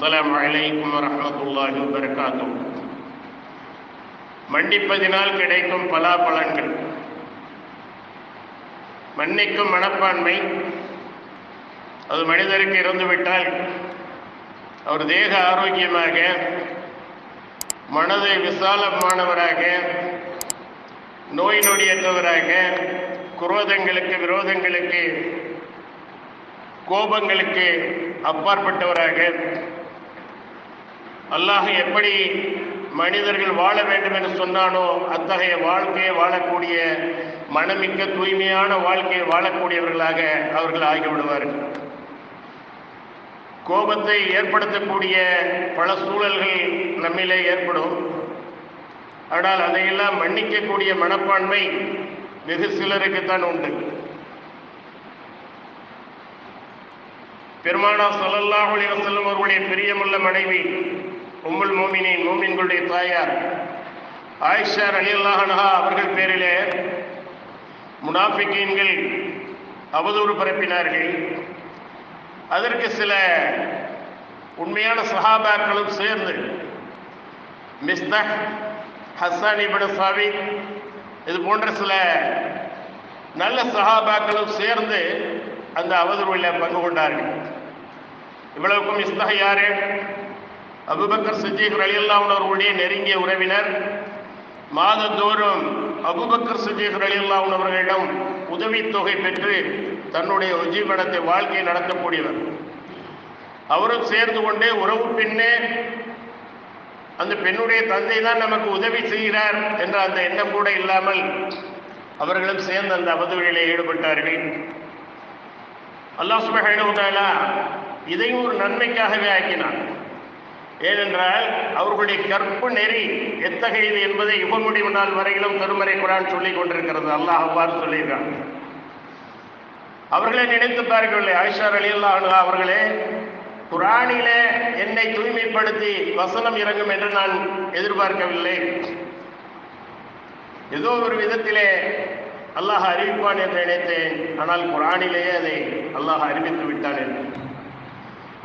அஸ்லாம் வலைக்கும் வரமத்துல்லாஹி வபரகாத்தும் மன்னிப்பதினால் கிடைக்கும் பலா பலன்கள் மன்னிக்கும் மனப்பான்மை. அது மனிதருக்கு இருந்துவிட்டால் அவர் தேக ஆரோக்கியமாக மனதை விசாலமானவராக நோய் நொடியற்றவராக குரோதங்களுக்கு விரோதங்களுக்கு கோபங்களுக்கு அப்பாற்பட்டவராக அல்லாஹ் எப்படி மனிதர்கள் வாழ வேண்டும் என்று சொன்னானோ அத்தகைய வாழ்க்கையை வாழக்கூடிய மனமிக்க தூய்மையான வாழ்க்கையை வாழக்கூடியவர்களாக அவர்கள் ஆகிவிடுவார்கள். கோபத்தை ஏற்படுத்தக்கூடிய பல சூழல்கள் நம்மிலே ஏற்படும். ஆனால் அதையெல்லாம் மன்னிக்கக்கூடிய மனப்பான்மை வெகு சிலருக்குத்தான் உண்டு. பெருமானா ஸல்லல்லாஹு அலைஹி செல்லும் அவர்களுடைய பிரியமுள்ள மனைவி உம்முல் மோமினின் மோமின்களுடைய தாயார் ஆயிஷா அலி அல்லாஹனஹா அவர்கள் பேரிலே முனாஃபிக்கீன்கள் அவதூறு பரப்பினார்கள். அதற்கு சில உண்மையான சஹாபாக்களும் சேர்ந்து மிஸ்தக் ஹசானி இப்னு சாவி இது போன்ற சில நல்ல சஹாபாக்களும் சேர்ந்து அந்த அவதூறில் பங்கு கொண்டார்கள். இவ்வளவுக்கும் இஸ்தக யாரு அபுபக்கர் சித்திக் ரலியல்லாவுடன் அவர்களுடைய நெருங்கிய உறவினர் மாதந்தோறும் அபுபக்கர் சித்திக் ரலியல்லாஹு அவர்களிடம் உதவித்தொகை பெற்று தன்னுடைய உஜீவனத்தை வாழ்க்கையை நடத்தக்கூடியவர். அவரும் சேர்ந்து கொண்டே உறவு பின்னே அந்த பெண்ணுடைய தந்தை தான் நமக்கு உதவி செய்கிறார் என்ற அந்த எண்ணம் கூட இல்லாமல் அவர்களும் சேர்ந்து அந்த அவதூறிலே ஈடுபட்டார்கள். அல்லாஹ் சுபஹானஹு இதையும் ஒரு நன்மைக்காகவே ஆக்கினான். ஏனென்றால் அவர்களுடைய கற்பு நெறி எத்தகையது என்பதை யுகமுடிவு நாள் வரையிலும் திருமறை குரான் சொல்லிக் கொண்டிருக்கிறது. அல்லாஹ் அவ்வாறு சொல்லியிருக்கான். அவர்களை நினைத்து பாருங்களே ஐஷார் அலி அல்லா அவர்களே குரானிலே என்னை தூய்மைப்படுத்தி வசனம் இறங்கும் என்று நான் எதிர்பார்க்கவில்லை. ஏதோ ஒரு விதத்திலே அல்லாஹ் அறிவிப்பான் என்று நினைத்தேன். ஆனால் குரானிலேயே அதை அல்லாஹ் அறிவித்து விட்டான் என்று.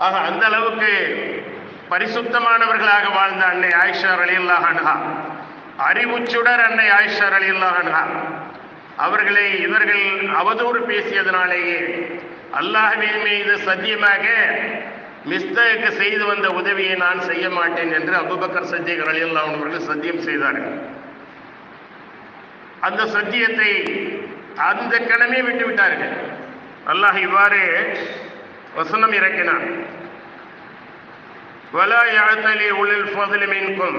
ஆக அந்த அளவுக்கு பரிசுத்தமானவர்களாக வாழ்ந்த அன்னை ஆயிஷா அலி அல்லாஹா அறிவுச்சுடர் அன்னை ஆயிஷா அலி அல்லாஹா அவர்களை இவர்கள் அவதூறு பேசியதனாலேயே அல்லாஹ்வின் மீது சத்தியமாக மிஸ்தகுக்கு செய்து வந்த உதவியை நான் செய்ய மாட்டேன் என்று அபுபக்கர் சத்தியகர் அலி அவர்கள் சத்தியம் செய்தார்கள். அந்த சத்தியத்தை அந்த கணமே விட்டு விட்டார்கள் அல்லாஹ் இவ்வாறு வசனம் இறக்கினான் ولا يعتلي أولي الفضل منكم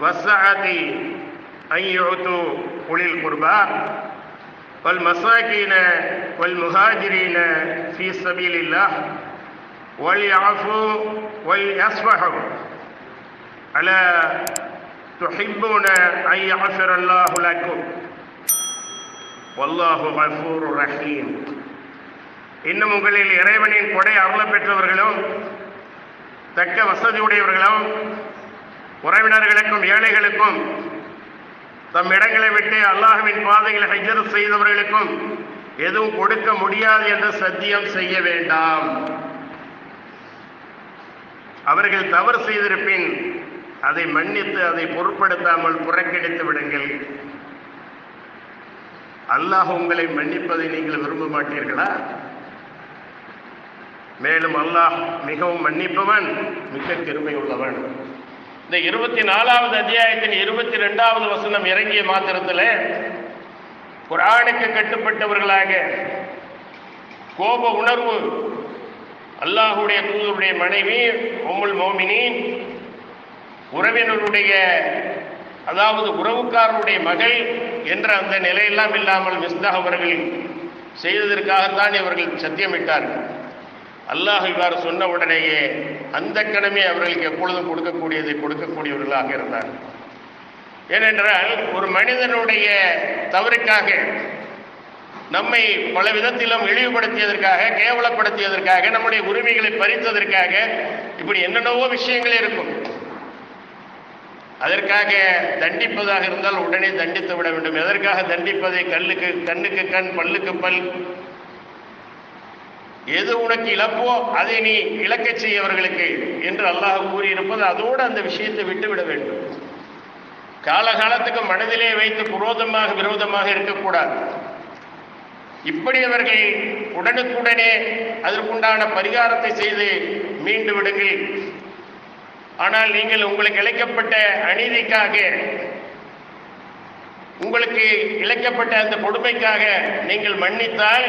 والسعة أن يعطوا أولي القربى والمساكين والمهاجرين في سبيل الله وليعفوا وليصفحوا ألا تحبون أن يغفر الله لكم والله غفور رحيم இன்னும் உங்களில் இறைவனின் கொடை அருள பெற்றவர்களும் தக்க வசதியுடையவர்களும் உறவினர்களுக்கும் ஏழைகளுக்கும் தம் இடங்களை விட்டு அல்லாஹுவின் பாதையில் ஹஜர் செய்தவர்களுக்கும் எதுவும் கொடுக்க முடியாது என்று சத்தியம் செய்ய வேண்டாம் அவர்கள் தவறு செய்திருப்பின் அதை மன்னித்து அதை பொருட்படுத்தாமல் புறக்கணித்து விடுங்கள். அல்லாஹ் உங்களை மன்னிப்பதை நீங்கள் விரும்ப மாட்டீர்களா? மேலும் அல்லாஹ் மிகவும் மன்னிப்பவன் மிக்க கிருமை உள்ளவன். இந்த இருபத்தி நாலாவது அத்தியாயத்தின் இருபத்தி ரெண்டாவது வசனம் இறங்கிய மாத்திரத்தில் குரானுக்கு கட்டுப்பட்டவர்களாக கோப உணர்வு அல்லாஹுடைய தூதருடைய மனைவி உம்முல் மோமினின் உறவினருடைய அதாவது உறவுக்காரருடைய மகள் என்ற அந்த நிலையெல்லாம் இல்லாமல் மிஸ்தாக அவர்கள் செய்ததற்காகத்தான் இவர்கள் சத்தியமிட்டார்கள் அல்லாஹ் இவ்வாறு சொன்ன உடனேயே அந்த கணமே அவர்களுக்கு எப்பொழுதும் கொடுக்கக்கூடியதை கொடுக்கக்கூடியவர்களாக இருந்தார். ஏனென்றால் ஒரு மனிதனுடைய தவறுக்காக நம்மை பல விதத்திலும் இழிவுபடுத்தியதற்காக கேவலப்படுத்தியதற்காக நம்முடைய உரிமைகளை பறித்ததற்காக இப்படி என்னென்னவோ விஷயங்கள் இருக்கும். அதற்காக தண்டிப்பதாக இருந்தால் உடனே தண்டித்து விட வேண்டும். எதற்காக தண்டிப்பதை கல்லுக்கு கண்ணுக்கு கண் பல்லுக்கு பல்? எது உனக்கு இழப்போ அதை நீ இழக்க செய்யவர்களுக்கு என்று அல்லாஹ் கூறியிருப்பது அதோடு அந்த விஷயத்தை விட்டுவிட வேண்டும். காலகாலத்துக்கு மனதிலே வைத்து புரோதமாக விரோதமாக இருக்கக்கூடாது. இப்படி அவர்கள் உடனுக்குடனே அதற்குண்டான பரிகாரத்தை செய்து மீண்டு விடுங்கள். ஆனால் நீங்கள் உங்களுக்கு இழைக்கப்பட்ட அநீதிக்காக உங்களுக்கு இழைக்கப்பட்ட அந்த கொடுமைக்காக நீங்கள் மன்னித்தால்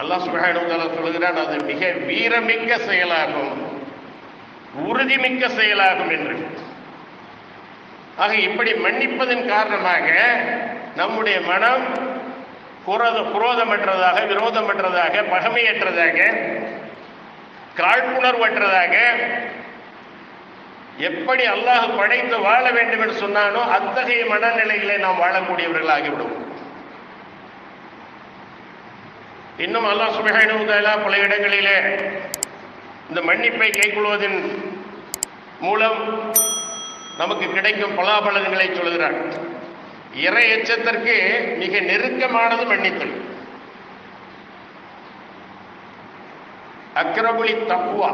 அல்லா சுப்ஹானஹு சொல்கிறான் அது மிக வீரமிக்க செயலாகும் உறுதிமிக்க செயலாகும் என்று. ஆக இப்படி மன்னிப்பதன் காரணமாக நம்முடைய மனம் குரோத குரோதமற்றதாக விரோதமற்றதாக பகமையற்றதாக காழ்ப்புணர்வற்றதாக எப்படி அல்லாஹ் படைத்து வாழ வேண்டும் என்று சொன்னானோ அத்தகைய மனநிலைகளை நாம் வாழக்கூடியவர்களாகிவிடும் இன்னும் அல்லாஹ் சுபஹானஹு பல இடங்களிலே இந்த மன்னிப்பை கைக்கொள்வதன் மூலம் நமக்கு கிடைக்கும் பலாபலன்களை சொல்கிறார். இறை எச்சத்திற்கு மிக நெருக்கமானது மன்னித்தல். அக்ரபுலி தப்புவா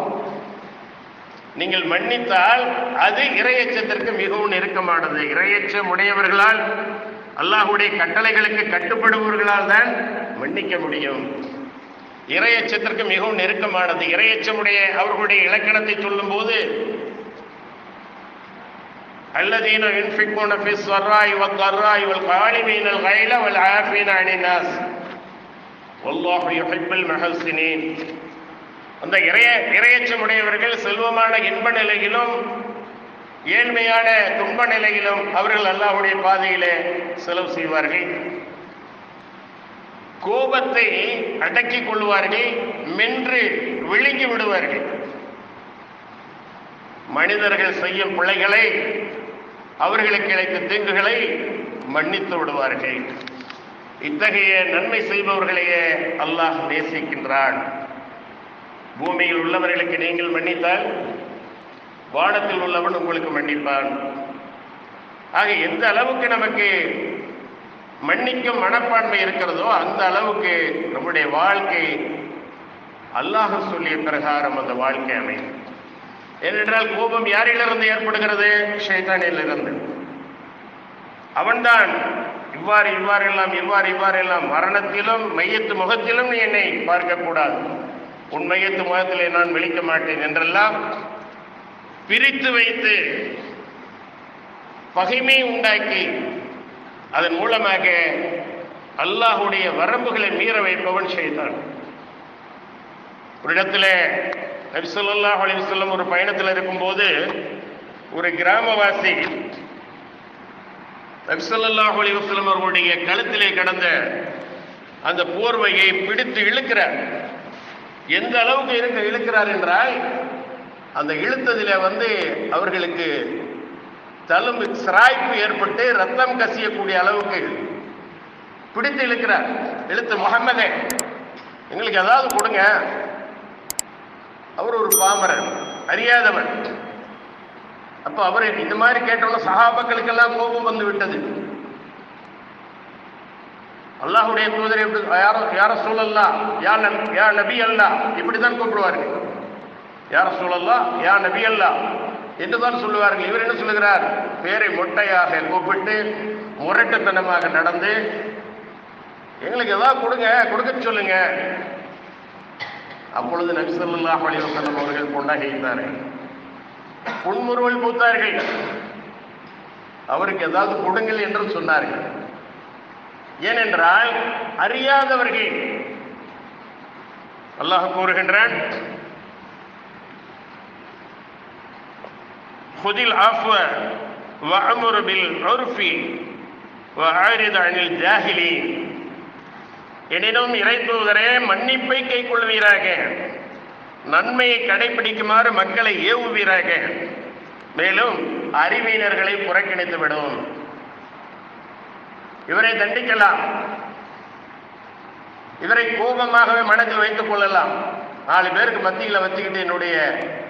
நீங்கள் மன்னித்தால் அது இறையச்சத்திற்கு மிகவும் நெருக்கமானது. இறையச்சம் உடையவர்களால் அல்லாஹுடைய கட்டளைகளுக்கு கட்டுப்படுபவர்களால் தான் மன்னிக்க முடியும். இறையச்சத்திற்கு மிகவும் நெருக்கமானது. இறையச்சமுடைய அவர்களுடைய இலக்கணத்தை சொல்லும் போது அல்லதீன இன்ஃபிகோன ஃபிஸ் வர்றாய் வல் கர்றாய் வல் காலிமீனல் கைல வல் ஆஃபீன அனினாஸ் வல்லாஹு யுஹிப்புல் மஹசினீன் அந்த இறைய இரையச்சமுடையவர்கள் செல்வமான இன்ப நிலையிலும் ஏழ்மையான துன்ப நிலையிலும் அவர்கள் அல்லாஹ்வுடைய பாதையிலே செலவு செய்வார்கள். கோபத்தை அடக்கிக் கொள்வார்கள் மென்று விழுங்கி விடுவார்கள். மனிதர்கள் செய்யும் பிழைகளை அவர்களுக்கு இழைத்த தீங்குகளை மன்னித்து விடுவார்கள். இத்தகைய நன்மை செய்பவர்களையே அல்லாஹ் நேசிக்கின்றான். பூமியில் உள்ளவர்களுக்கு நீங்கள் மன்னித்தால் வானத்தில் உள்ளவன் உங்களுக்கு மன்னிப்பான். ஆக எந்த அளவுக்கு நமக்கு மன்னிக்கும் மனப்பான்மை இருக்கிறதோ அந்த அளவுக்கு நம்முடைய வாழ்க்கை அல்லாஹ் சொல்லிய பிரகாரம் அந்த வாழ்க்கை அமையும். ஏனென்றால் கோபம் யாரிலிருந்து ஏற்படுகிறது? ஷேதானிலிருந்து அவன்தான் இவ்வாறு இவ்வாறெல்லாம் இவ்வாறு இவ்வாறெல்லாம் மரணத்திலும் மையத்து முகத்திலும் நீ என்னை பார்க்கக்கூடாது. உண்மையத்து முகத்திலே நான் விழிக்க மாட்டேன் என்றெல்லாம் பிரித்து வைத்து பகைமை உண்டாக்கி அதன் மூலமாக அல்லாஹுடைய வரம்புகளை மீற வைப்பவன் செய்தான் ஒரு இடத்துல நபி ஸல்லல்லாஹு ஒரு பயணத்தில் இருக்கும்போது ஒரு கிராமவாசி நபி அலிவசல்லம் அவர்களுடைய கழுத்திலே கடந்த அந்த போர்வையை பிடித்து இழுக்கிறார். எந்த அளவுக்கு இருக்க இழுக்கிறார் என்றால் அந்த இழுத்ததிலே வந்து அவர்களுக்கு தழும்பு சிராய்ப்பு ஏற்பட்டு ரத்தம் கசியக்கூடிய அளவுக்கு பிடித்து இழுக்கிறார். இழுத்து முகமதே எங்களுக்கு ஏதாவது கொடுங்க. அவர் ஒரு பாமரன் அறியாதவன் அப்போ அவர் இந்த மாதிரி கேட்டோம்னா சகாபாக்களுக்கெல்லாம் கோபம் வந்து விட்டது. அல்லாஹுடைய தூதர் எப்படி யாரோ யார சூழல்லா யா யா நபி அல்லா இப்படிதான் கூப்பிடுவார்கள். யார சூழல்லா யா நபி அல்லா என்றுதான் சொல்லுவார்கள். இவர் என்ன சொல்லுகிறார்? பேரை மொட்டையாக கூப்பிட்டு முரட்டுத்தனமாக நடந்து எங்களுக்கு ஏதாவது கொடுங்க கொடுக்க சொல்லுங்க. அப்பொழுது நபி ஸல்லல்லாஹு அவர்கள் புன்னகைத்தார்கள். புன்முறுவல் பூத்தார்கள். அவருக்கு ஏதாவது கொடுங்கள் என்று சொன்னார்கள். ஏனென்றால் அறியாதவர்கள் அல்லாஹ் கூறுகின்றான் خذل العفو وأمر بالعرف وأعرض عن الجاهلين எனினும் இறைத்தூதரே மன்னிப்பை கை கொள்வீராக நன்மையை கடைபிடிக்குமாறு மக்களை ஏவுவீராக மேலும் அறிவியனர்களை புறக்கணித்து விடும் இவரை தண்டிக்கலாம். இவரை கோபமாகவே மனதில் வைத்துக் கொள்ளலாம். நாலு பேருக்கு மத்தியில் வச்சுக்கிட்டு என்னுடைய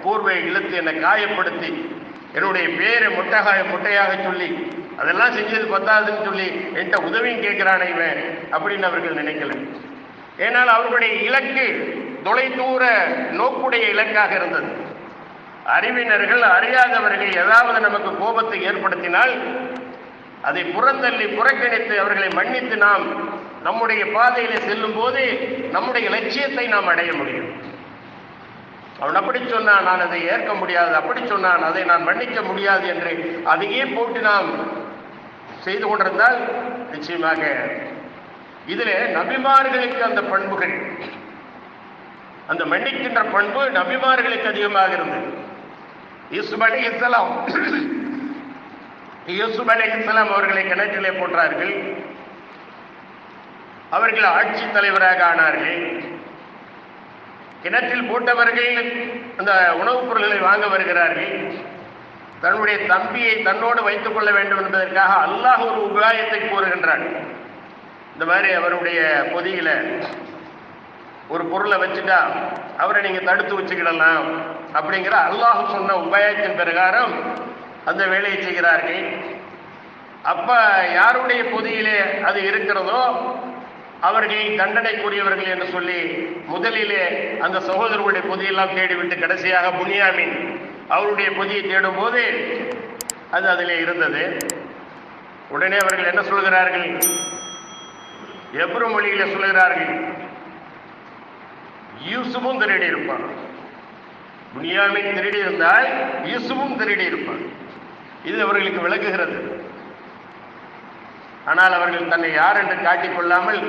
பூர்வை இழுத்து என்னை காயப்படுத்தி என்னுடைய பேரை முட்டைகாய முட்டையாக சொல்லி அதெல்லாம் செஞ்சது பத்தாதுன்னு சொல்லி என்கிட்ட உதவியும் கேட்கிறானே இவன் அப்படின்னு அவர்கள் நினைக்கல. ஏனால் அவர்களுடைய இலக்கு தொலைதூர நோக்குடைய இலக்காக இருந்தது. அறிவினர்கள் அறியாதவர்கள் ஏதாவது நமக்கு கோபத்தை ஏற்படுத்தினால் அதை புறந்தள்ளி புறக்கணித்து அவர்களை மன்னித்து நாம் நம்முடைய பாதையில செல்லும் போது நம்முடைய லட்சியத்தை நாம் அடைய முடியும். அவன் அப்படி சொன்னான் நான் அதை ஏற்க முடியாது அப்படி சொன்னான் அதை நான் மன்னிக்க முடியாது என்று அதையே போட்டு நாம் செய்து கொண்டிருந்தால் நிச்சயமாக இதில் நபிமார்களுக்கு அந்த பண்புகள் அந்த மன்னிக்கின்ற பண்பு நபிமார்களுக்கு அதிகமாக இருந்தது. இஸ்மலி இஸ்லாம் யூசுப் அலி இஸ்லாம் அவர்களை கிணற்றிலே போட்டார்கள். அவர்கள் ஆட்சி தலைவராக ஆனார்கள். கிணற்றில் போட்டவர்கள் அந்த உணவுப் பொருள்களை வாங்க வருகிறார்கள். தன்னுடைய தம்பியை தன்னோடு வைத்துக் கொள்ள வேண்டும் என்பதற்காக அல்லாஹ் ஒரு உபாயத்தை கூறுகின்றான். இந்த மாதிரி அவருடைய பொதியில ஒரு பொருளை வச்சுட்டா அவரை நீங்க தடுத்து வச்சுக்கிடலாம் அப்படிங்கிற அல்லாஹ் சொன்ன உபாயத்தின் பிரகாரம் அந்த வேலையை செய்கிறார்கள். அப்ப யாருடைய பொதியிலே அது இருக்கிறதோ அவர்கள் தண்டனைக்குரியவர்கள் என்று சொல்லி முதலிலே அந்த சகோதரர்களுடைய பொதியெல்லாம் தேடிவிட்டு கடைசியாக புனியாமின் அவருடைய பொதியை தேடும் போது அது அதிலே இருந்தது. உடனே அவர்கள் என்ன சொல்கிறார்கள்? எப்ரு மொழியில சொல்கிறார்கள் யூசுஃபும் திருடி இருப்பான். புனியாமின் திருடி இருந்தால் யூசுவும் திருடி இருப்பான். இது அவர்களுக்கு விளக்குகிறது. ஆனால் அவர்கள் தன்னை யார் என்று காட்டிக் கொள்ளாமல்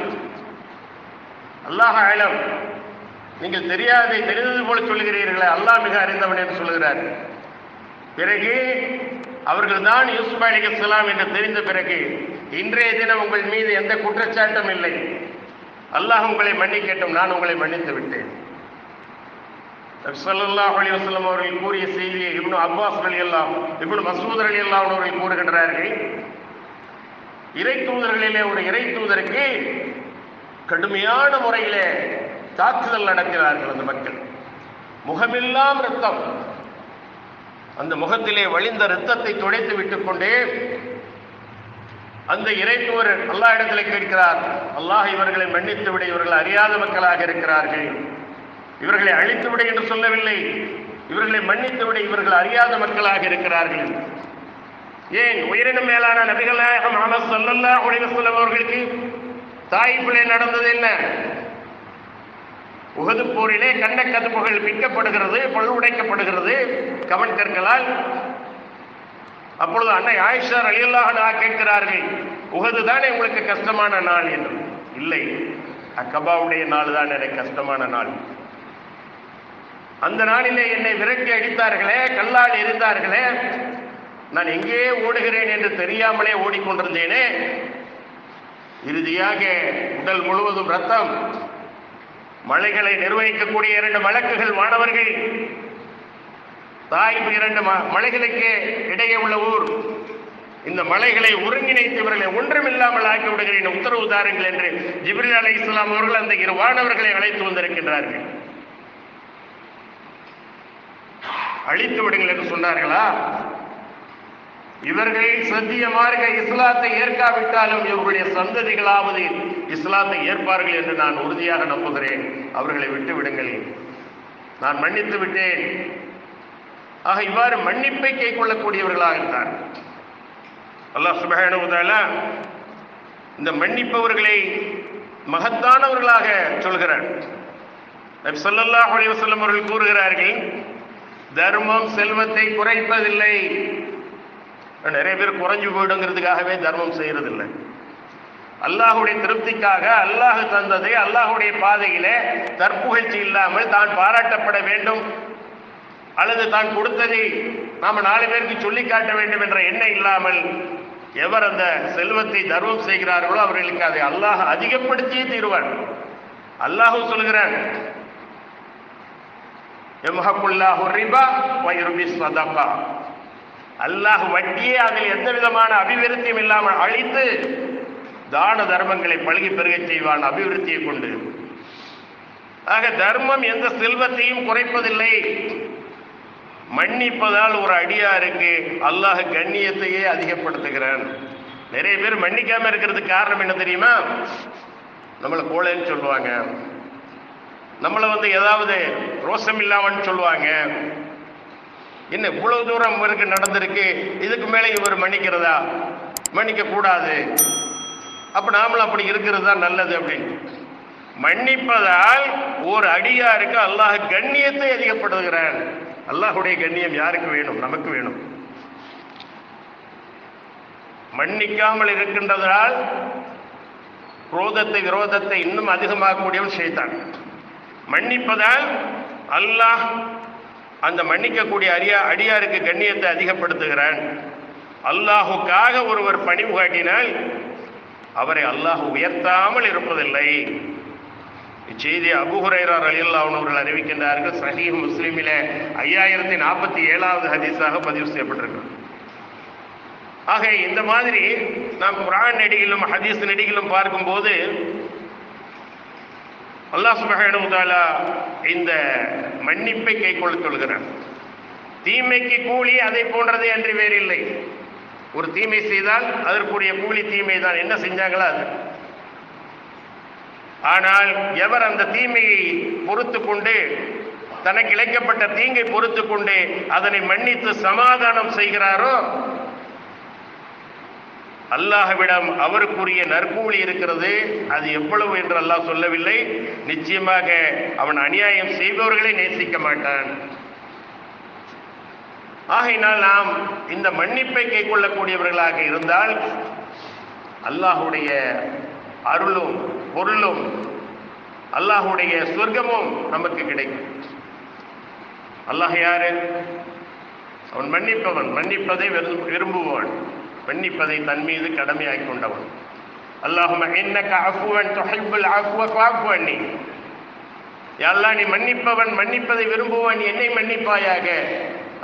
அல்லாஹ் ஆயிலம் நீங்கள் தெரியாதை தெரிந்தது போல சொல்லுகிறீர்களே அல்லாஹ் மிக அறிந்தவன் என்று சொல்லுகிறார். பிறகு அவர்கள் தான் யூசுப் அலிகலாம் என்று தெரிந்த பிறகு இன்றைய தினம் உங்கள் மீது எந்த குற்றச்சாட்டும் இல்லை. அல்லாஹ் உங்களை மன்னிக்கட்டும் நான் உங்களை மன்னித்து விட்டேன். ஸல்லல்லாஹு அலி வஸல்லம் அவர்கள் கூறிய செய்தியை இப்னு அப்பாஸ் ரலியல்லாஹு இப்னு அலி அல்லா அவர்கள் கூறுகின்றார்கள். இறை தூதர்களிலே ஒரு இறை தூதருக்கு கடுமையான முறையிலே தாக்குதல் நடக்கிறார்கள் அந்த மக்கள். முகமெல்லாம் ரத்தம். அந்த முகத்திலே வழிந்த ரத்தத்தை துடைத்து விட்டுக் கொண்டே அந்த இறைத்தூர் அல்லா இடத்திலே கேட்கிறார் அல்லாஹ் இவர்களை மன்னித்து விட இவர்கள் அறியாத மக்களாக இருக்கிறார்கள். இவர்களை அழித்து விட என்று சொல்லவில்லை. இவர்களை மன்னித்து விட. இவர்கள் அறியாத மக்களாக இருக்கிறார்கள். ஏன்? உயிரினும் மேலான நபிகள் நாயகம் சொல்லல்லா ஸல்லல்லாஹு அவர்களுக்கு தாய் பிள்ளை நடந்தது என்ன? உகது போரிலே கண்ட கதுப்புகள் பிக்கப்படுகிறது பழு உடைக்கப்படுகிறது. கவன் கற்களால். அப்பொழுது அன்னை ஆயிஷா நான் கேட்கிறார்கள் உகது தானே உங்களுக்கு கஷ்டமான நாள்? என்று. இல்லை. அக்கபாவுடைய நாள் தான் எனக்கு கஷ்டமான நாள். அந்த நாளிலே என்னை விரட்டி அடித்தார்களே கல்லால் எரிந்தார்களே. நான் எங்கே ஓடுகிறேன் என்று தெரியாமலே ஓடிக்கொண்டிருந்தேனே. இறுதியாக உடல் முழுவதும் ரத்தம். மலைகளை நிர்வகிக்கக்கூடிய இரண்டு வழக்குகள் மாணவர்கள். தாய்ப்பு இரண்டு மலைகளுக்கு இடையே உள்ள ஊர். இந்த மலைகளை ஒருங்கிணைத்து இவர்களை ஒன்றுமில்லாமல் ஆக்கி விடுகிறேன் உத்தரவு தாருங்கள் என்று ஜிப்ரில் அலை இஸ்லாம் அவர்கள் அந்த இரு வானவர்களை அழைத்து வந்திருக்கின்றார்கள். அழித்து விடுங்கள் என்று சொன்னார்களா? இவர்கள் சத்திய மார்க்க இஸ்லாத்தை ஏற்காவிட்டாலும் இவர்களுடைய சந்ததிகளாவது இஸ்லாத்தை ஏற்பார்கள் என்று நான் உறுதியாக நம்புகிறேன். அவர்களை விட்டு விடுங்கள். நான் மன்னித்து விட்டேன். ஆக இவ்வாறு மன்னிப்பை கை கொள்ளக்கூடியவர்களாக இருந்தார். அல்லாஹ் சுபஹானஹு இந்த மன்னிப்பவர்களை மகத்தானவர்களாக சொல்கிறார். நபி ஸல்லல்லாஹு அலைஹி அவர்கள் கூறுகிறார்கள் தர்மம் செல்வத்தை குறைப்பதில்லை. நிறைய பேர் குறைஞ்சு போயிடுங்கிறதுக்காகவே தர்மம் செய்யறதில்லை. அல்லாஹுடைய திருப்திக்காக அல்லாஹ் தந்ததை அல்லாஹுடைய பாதையிலே தற்புகழ்ச்சி இல்லாமல் தான் பாராட்டப்பட வேண்டும். அல்லது தான் கொடுத்ததை நாம் நாலு பேருக்கு சொல்லி காட்ட வேண்டும் என்ற எண்ணம் இல்லாமல் எவர் அந்த செல்வத்தை தர்மம் செய்கிறார்களோ அவர்களுக்கு அதை அல்லாஹ் அதிகப்படுத்தியே தீர்வான். அல்லாஹும் சொல்கிறான் அல்லாஹ் வட்டியே அதில் எந்த விதமான அபிவிருத்தியும் இல்லாமல் அழித்து தான தர்மங்களை பழகி பெருகச் செய்வான் அபிவிருத்தியை கொண்டு. ஆக தர்மம் எந்த செல்வத்தையும் குறைப்பதில்லை. மன்னிப்பதால் ஒரு அடியாருக்கு அல்லாஹ் கண்ணியத்தையே அதிகப்படுத்துகிறான். நிறைய பேர் மன்னிக்காம இருக்கிறதுக்கு காரணம் என்ன தெரியுமா? நம்மளை கோழைன்னு சொல்லுவாங்க. நம்மளை வந்து ஏதாவது ரோசம் இல்லாமன்னு சொல்லுவாங்க. என்ன இவ்வளவு தூரம் இவருக்கு நடந்திருக்கு? இதுக்கு மேலே இவர் மன்னிக்கிறதா? மன்னிக்க கூடாது அப்ப நாமளும் அப்படி இருக்கிறது தான் நல்லது அப்படின்னு. மன்னிப்பதால் ஒரு அடியாருக்கு அல்லாஹ் கண்ணியத்தை அதிகப்படுத்துகிறான். அல்லாஹுடைய கண்ணியம் யாருக்கு வேணும்? நமக்கு வேணும். மன்னிக்காமல் இருக்கின்றதால் குரோதத்தை விரோதத்தை இன்னும் அதிகமாகக்கூடியவன் செய்தான் மன்னிப்பதால் அல்லாஹ் அந்த மன்னிக்கக்கூடிய அரியா அடியாருக்கு கண்ணியத்தை அதிகப்படுத்துகிறான். அல்லாஹுக்காக ஒருவர் பணிவு காட்டினால் அவரை அல்லாஹ் உயர்த்தாமல் இருப்பதில்லை. இச்செய்தி அபுஹுரைரார் அலியல்லாஹ் அவர்கள் அறிவிக்கின்றார்கள் சஹீ முஸ்லிமிலே ஐயாயிரத்தி நாற்பத்தி ஏழாவது ஹதீஸாக பதிவு செய்யப்பட்டிருக்கிறது. ஆக இந்த மாதிரி நாம் குரான் நெடிகளும் ஹதீஸ் நெடிகளும் பார்க்கும்போது அல்லாஹ் சுபஹானஹு தஆலா இந்த மன்னிப்பை கைக்கொள்ள சொல்கிறார் தீமைக்கு கூலி அதை போன்றதே அன்றி வேறில்லை ஒரு தீமை செய்தால் அதற்குரிய கூலி தீமை தான். என்ன செஞ்சாங்களா அது? ஆனால் எவர் அந்த தீமையை பொறுத்து கொண்டு தனக்கு இழைக்கப்பட்ட தீங்கை பொறுத்து கொண்டு அதனை மன்னித்து சமாதானம் செய்கிறாரோ அல்லாஹ்விடம் அவருக்குரிய நற்கூலி இருக்கிறது. அது எவ்வளவு என்று அல்லாஹ் சொல்லவில்லை. நிச்சயமாக அவன் அநியாயம் செய்பவர்களை நேசிக்க மாட்டான். ஆகையினால் நாம் இந்த மன்னிப்பை கைக்கொள்ளக்கூடியவர்களாக இருந்தால் அல்லாஹுடைய அருளும் பொருளும் அல்லாஹுடைய சொர்க்கமும் நமக்கு கிடைக்கும். அல்லாஹ் யாரு? அவன் மன்னிப்பவன். மன்னிப்பதை விரும்புவான். மன்னிப்பதை தன் மீது கடமையாக்கி கொண்டவன். அல்லாஹும என்ன அஃபுவன் துஹிப்புல் அஃப்வ ஃபஅஃபு அன்னி. யா நீ மன்னிப்பவன் மன்னிப்பதை விரும்புவன் என்னை மன்னிப்பாயாக.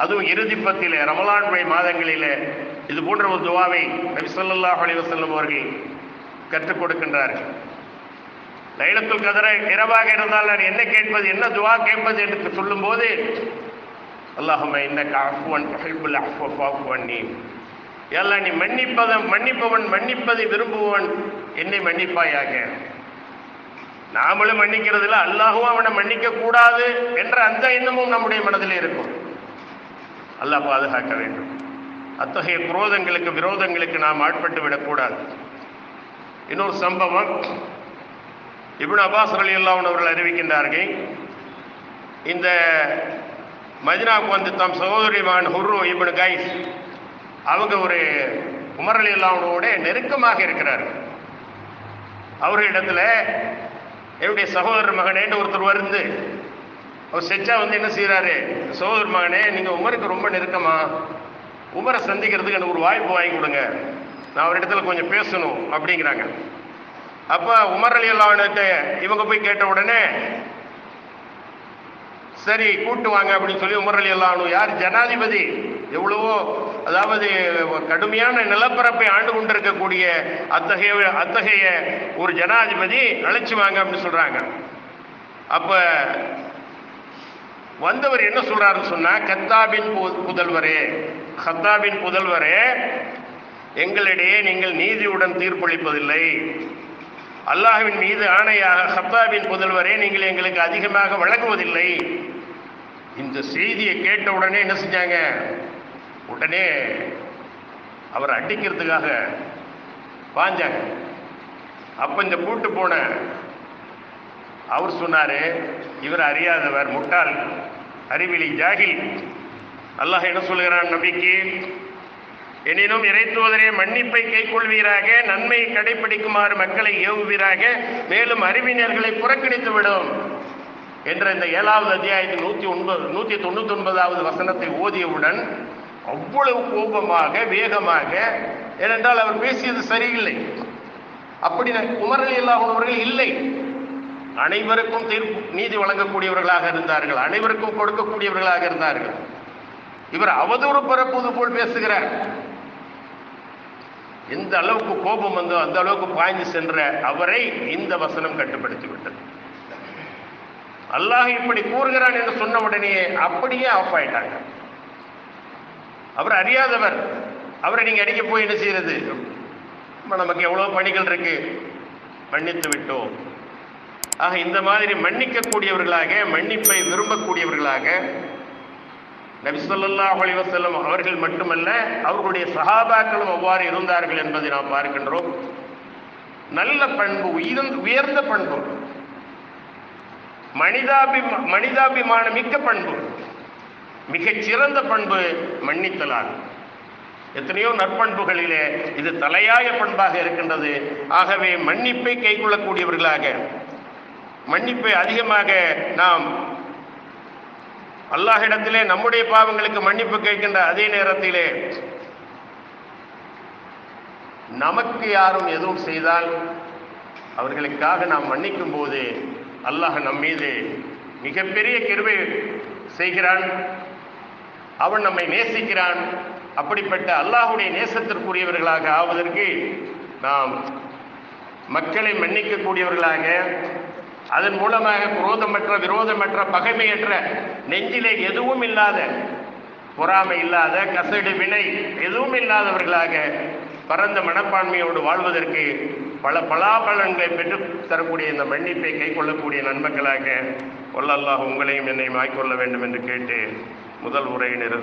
அதுவும் இறுதிப்பத்திலே ரமலான் மாதங்களிலே. இது போன்ற ஒரு துவாவை நபி சொல்லாஹ் அலி வசல்லம் அவர்கள் கற்றுக் கொடுக்கின்றார்கள். லைலத்துல் கதர இரவாக இருந்தால் நான் என்ன கேட்பது என்ன துவா கேட்பது என்று சொல்லும்போது அல்லாஹும இன்னக காஃபுவன் துஹிப்புல் அஃப்வ ஃபஅஃபு அன்னி. எல்லாம் நீ மன்னிப்பதன் மன்னிப்பவன் மன்னிப்பதை விரும்புவன் என்னை மன்னிப்பாயாக. நாமளும் மன்னிக்கிறதுல அல்லாஹும் அவனை மன்னிக்க கூடாது என்ற அந்த எண்ணமும் நம்முடைய மனதில் இருக்கும். அல்லாஹ் பாதுகாக்க வேண்டும். அத்தகைய குரோதங்களுக்கு விரோதங்களுக்கு நாம் ஆட்பட்டு விடக்கூடாது. இன்னொரு சம்பவம் இப்னு அப்பாஸ் அலி அவர்கள் அறிவிக்கின்றார்கள். இந்த மதினாவுக்கு வந்து தம் சகோதரி மகன் ஹுர்ரு இப்னு கைஸ் அவங்க ஒரு உமர் அலி அல்லாவோட நெருக்கமாக இருக்கிறார்கள். அவர்களிடத்துல என்னுடைய சகோதரர் மகனேன்னு ஒருத்தர் வருந்து அவர் செச்சா வந்து என்ன செய்கிறாரு சகோதரர் மகனே நீங்கள் உமருக்கு ரொம்ப நெருக்கமா? உமரை சந்திக்கிறதுக்கு எனக்கு ஒரு வாய்ப்பு வாங்கி கொடுங்க. நான் அவரிடத்துல கொஞ்சம் பேசணும் அப்படிங்கிறாங்க. அப்போ உமர் அலி அல்லாவன்கிட்ட இவங்க போய் கேட்ட உடனே சரி கூட்டு வாங்க அப்படின்னு சொல்லி உமர் அலி அல்லாஹ் யார் ஜனாதிபதி? எவ்வளவோ அதாவது கடுமையான நிலப்பரப்பை ஆண்டு கொண்டிருக்கக்கூடிய அத்தகைய அத்தகைய ஒரு ஜனாதிபதி அழைச்சுவாங்க அப்படின்னு சொல்றாங்க. அப்ப வந்தவர் என்ன சொல்றாருன்னு சொன்னா கத்தாபின் புதல்வரே கத்தாபின் புதல்வரே எங்களிடையே நீங்கள் நீதியுடன் தீர்ப்பளிப்பதில்லை. அல்லாஹ்வின் மீது ஆணையாக ஹத்தாபின் புதல்வரே நீங்கள் எங்களுக்கு அதிகமாக வழங்குவதில்லை. இந்த செய்தியை கேட்ட உடனே என்ன செஞ்சாங்க? உடனே அவர் அடிக்கிறதுக்காக பாஞ்சாங்க அப்ப இந்த கூட்டு போன அவர் சொன்னாரு இவர் அறியாதவர் முட்டாள் அறிவிலி ஜாகில். அல்லாஹ் என்ன சொல்கிறான் நபிக்கு? எனினும் இறைத்துவதனே மன்னிப்பை கைக்கொள்வீராக நன்மையை கடைபிடிக்குமாறு மக்களை ஏவுவீராக மேலும் அறிவினர்களை புறக்கணித்து விடும். என்ற இந்த ஏழாவது அத்தியாயத்தின் நூற்றி ஒன்பது நூற்றி தொண்ணூத்தி ஒன்பதாவது வசனத்தை ஓதியவுடன் அவ்வளவு கோபமாக வேகமாக ஏனென்றால் அவர் பேசியது சரியில்லை. அப்படி உமரலி இல்லாதவர்கள் இல்லை. அனைவருக்கும் தீர்ப்பு நீதி வழங்கக்கூடியவர்களாக இருந்தார்கள். அனைவருக்கும் கொடுக்கக்கூடியவர்களாக இருந்தார்கள். இவர் அவதூறு பரப்புவது போல் பேசுகிறார். எந்த அளவுக்கு கோபம் வந்தோ அந்த அளவுக்கு பாய்ந்து சென்ற அவரை இந்த வசனம் கட்டுப்படுத்தி விட்டது அல்லாஹ் இப்படி கூறுகிறான் என்று சொன்ன உடனே அப்படியே ஆஃப் ஆயிட்டாங்க. அவர் அறியாதவர். அவரை நீங்க அடிக்க போய் என்ன செய்யறது? நமக்கு எவ்வளவு பணிகள் இருக்கு? மன்னித்து விட்டோம். ஆக இந்த மாதிரி மன்னிக்கக்கூடியவர்களாக மன்னிப்பை விரும்பக்கூடியவர்களாக நபிசல்லா அலிவசல்லம் அவர்கள் மட்டுமல்ல அவர்களுடைய சகாபாக்களும் அவ்வாறு இருந்தார்கள் என்பதை நாம் பார்க்கின்றோம். நல்ல பண்பு உயர்ந்த உயர்ந்த பண்பு. மனிதாபி மனிதாபிமான மிக்க பண்பு. மிகச் சிறந்த பண்பு மன்னித்தலாகும் எத்தனையோ நற்பண்புகளிலே இது தலையாய பண்பாக இருக்கின்றது. ஆகவே மன்னிப்பை கைக்கொள்ளக்கூடியவர்களாக மன்னிப்பை அதிகமாக நாம் அல்லாஹிடத்திலே நம்முடைய பாவங்களுக்கு மன்னிப்பு கேட்கின்ற அதே நேரத்திலே நமக்கு யாரும் எதுவும் செய்தால் அவர்களுக்காக நாம் மன்னிக்கும் போது அல்லாஹ் நம் மீது மிகப்பெரிய கிருவை செய்கிறான். அவன் நம்மை நேசிக்கிறான். அப்படிப்பட்ட அல்லாஹுடைய நேசத்திற்குரியவர்களாக ஆவதற்கு நாம் மக்களை மன்னிக்கக்கூடியவர்களாக அதன் மூலமாக குரோதமற்ற விரோதமற்ற பகைமையற்ற நெஞ்சிலே எதுவும் இல்லாத பொறாமை இல்லாத கசடு வினை எதுவும் இல்லாதவர்களாக பரந்த மனப்பான்மையோடு வாழ்வதற்கு பல பலாபலன்களை பெற்று தரக்கூடிய இந்த மன்னிப்பை கைக்கொள்ளக்கூடிய நன்மக்களாக உங்களையும் என்னையும் ஆய்க்கொள்ள வேண்டும் என்று கேட்டு முதல் உரையினர்